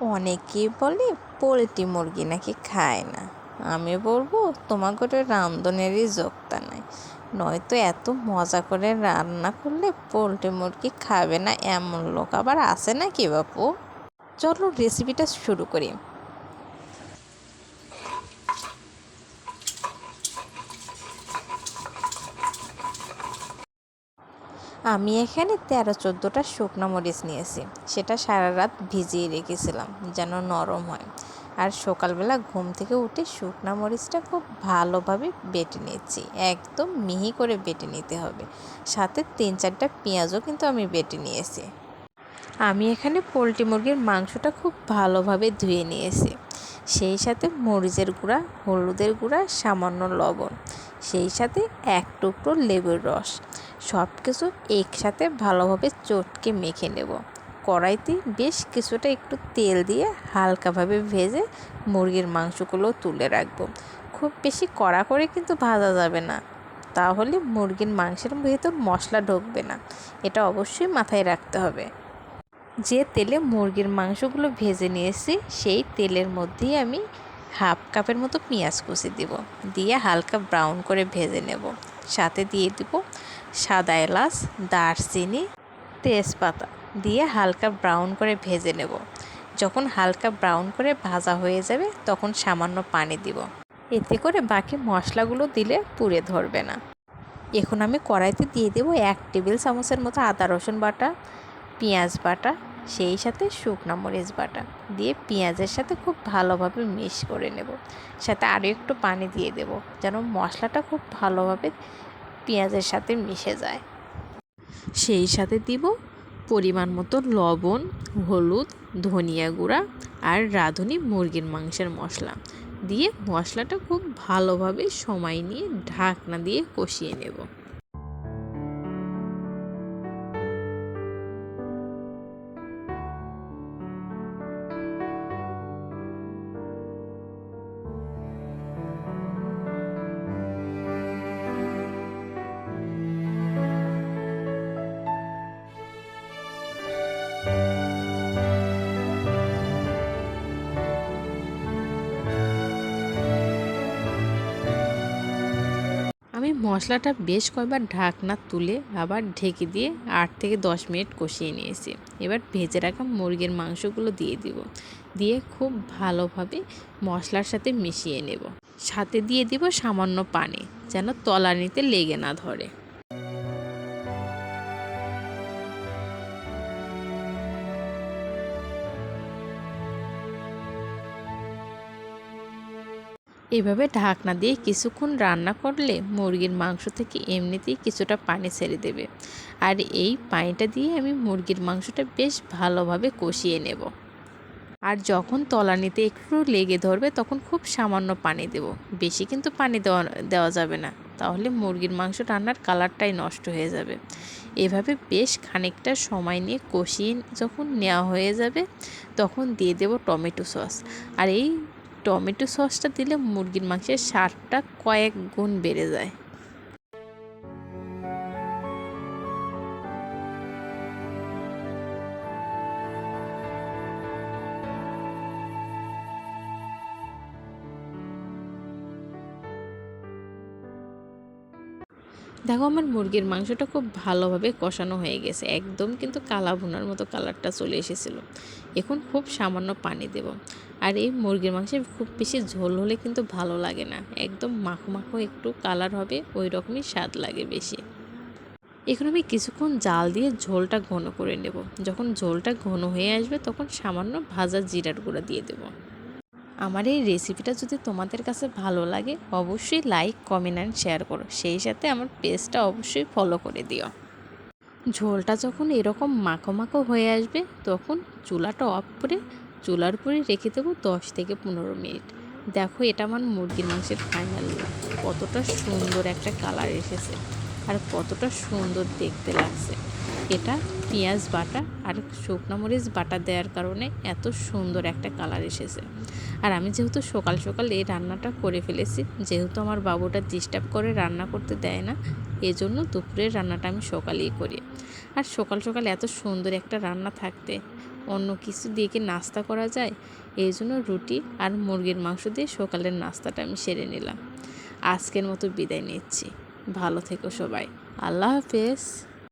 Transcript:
অনেকেই বলে পোলট্রি মুরগি নাকি খায় না। আমি বলব তোমার ঘরে রান্ধনেরই যোগতা নাই নয়তো এত মজা করে রান্না করলে পোলট্রি মুরগি খাবে না এমন লোক আবার আছে নাকি বাপু? চলো রেসিপিটা শুরু করি। আমি এখানে তেরো চোদ্দোটা শুকনো মরিচ নিয়েছি। সেটা সারা রাত ভিজিয়ে রেখেছিলাম, যেন নরম হয়। আর সকালবেলা ঘুম থেকে উঠে শুকনো মরিচটা খুব ভালোভাবে বেটে নিচ্ছি একদম মিহি করে বেটে নিতে হবে। সাথে তিন চারটা পেঁয়াজও কিন্তু আমি বেটে নিয়েছি। আমি এখানে পোলট্রি মুরগির মাংসটা খুব ভালোভাবে ধুয়ে নিয়েছি। সেই সাথে মরিচের গুঁড়া, হলুদের গুঁড়া, সামান্য লবণ। সেই সাথে এক টুকরো লেবুর রস। সব কিছু একসাথে ভালোভাবে চটকে মেখে নেব। কড়াইতে বেশ কিছুটা একটু তেল দিয়ে হালকাভাবে ভেজে মুরগির মাংসগুলো তুলে রাখব। খুব বেশি কড়া করে কিন্তু ভাজা যাবে না। তাহলে মুরগির মাংসের ভেতর মশলা ঢুকবে না। এটা অবশ্যই মাথায় রাখতে হবে। যে তেলে মুরগির মাংসগুলো ভেজে নিয়েছি, সেই তেলের মধ্যেই আমি হাফ কাপের মতো পেঁয়াজ কুচি দিব। দিয়ে হালকা ব্রাউন করে ভেজে নেব। সাথে দিয়ে দিব সাদা এলাচ, দারচিনি, তেজপাতা দিয়ে হালকা ব্রাউন করে ভেজে নেব। যখন হালকা ব্রাউন করে ভাজা হয়ে যাবে, তখন সামান্য পানি দিব। এতে করে বাকি মশলাগুলো দিলে পুড়ে ধরবে না। এখন আমি কড়াইতে দিয়ে দেবো এক টেবিল চামচের মতো আদা, রসুন বাটা, পেঁয়াজ বাটা, সেই সাথে শুকনো মরিচ বাটা দিয়ে পেঁয়াজের সাথে খুব ভালোভাবে মিশ করে নেব। সাথে আরও একটু পানি দিয়ে দেব, যেন মশলাটা খুব ভালোভাবে পেঁয়াজের সাথে মিশে যায়। সেই সাথে দিব পরিমাণ মতো লবণ, হলুদ, ধনিয়া গুঁড়া আর রাঁধুনি মুরগির মাংসের মশলা। দিয়ে মশলাটা খুব ভালোভাবে সময় নিয়ে ঢাকনা দিয়ে কষিয়ে নেব। মশলাটা বেশ কয়েকবার ঢাকনা তুলে আবার ঢেকে দিয়ে আট থেকে দশ মিনিট কষিয়ে নিয়েছি। এবার ভেজে রাখা মুরগির মাংসগুলো দিয়ে দিব। দিয়ে খুব ভালোভাবে মশলার সাথে মিশিয়ে নেব। সাথে দিয়ে দিব সামান্য পানি, যেন তলানিতে লেগে না ধরে। এভাবে ঢাকনা দিয়ে কিছুক্ষণ রান্না করলে মুরগির মাংস থেকে এমনিতেই কিছুটা পানি ছেড়ে দেবে। আর এই পানিটা দিয়ে আমি মুরগির মাংসটা বেশ ভালোভাবে কষিয়ে নেব। আর যখন তলানিতে একটু লেগে ধরবে তখন খুব সামান্য পানি দেব। বেশি কিন্তু পানি দেওয়া দেওয়া যাবে না। তাহলে মুরগির মাংস রান্নার কালারটাই নষ্ট হয়ে যাবে। এভাবে বেশ খানিকটা সময় নিয়ে কষিয়ে যখন নেওয়া হয়ে যাবে তখন দিয়ে দেব টমেটো সস। আর এই টমেটো সসটা দিলে মুরগির মাংসের স্বাদটা কয়েক গুণ বেড়ে যায়। দেখো আমার মুরগির মাংসটা খুব ভালোভাবে কষানো হয়ে গেছে, একদম কিন্তু কালা ভুনার মতো কালারটা চলে এসেছিল। এখন খুব সামান্য পানি দেব। আর এই মুরগির মাংসে খুব বেশি ঝোল হলে কিন্তু ভালো লাগে না, একদম মাখো মাখো একটু কালার হবে ওই রকমই স্বাদ লাগে বেশি। এখন আমি কিছুক্ষণ জাল দিয়ে ঝোলটা ঘন করে নেব। যখন ঝোলটা ঘন হয়ে আসবে তখন সামান্য ভাজা জিরার গুঁড়া দিয়ে দেবো। আমার এই রেসিপিটা যদি তোমাদের কাছে ভালো লাগে, অবশ্যই লাইক কমেন্ট অ্যান্ড শেয়ার করো। সেই সাথে আমার পেজটা অবশ্যই ফলো করে দিও। ঝোলটা যখন এরকম মাখো মাখো হয়ে আসবে, তখন চুলাটা অফ করে চুলার উপরে রেখে দেবো দশ থেকে পনেরো মিনিট। দেখো এটা আমার মুরগির মাংসের ফাইনাল কতটা সুন্দর একটা কালার এসেছে আর কতটা সুন্দর দেখতে লাগছে। এটা পেঁয়াজ বাটা আর শুকনো মরিচ বাটা দেওয়ার কারণে এত সুন্দর একটা কালার এসেছে। আর আমি যেহেতু সকাল সকাল এই রান্নাটা করে ফেলেছি, যেহেতু আমার বাবুটা ডিস্টার্ব করে রান্না করতে দেয় না, এজন্য দুপুরের রান্নাটা আমি সকালেই করি। আর সকাল সকাল এত সুন্দর একটা রান্না থাকতে, অন্য কিছু দিয়ে কি নাস্তা করা যায়? এই জন্য রুটি আর মুরগির মাংস দিয়ে সকালের নাস্তাটা আমি সেরে নিলাম। আজকের মতো বিদায় নিচ্ছি। ভালো থেকো সবাই। আল্লাহ হাফেজ।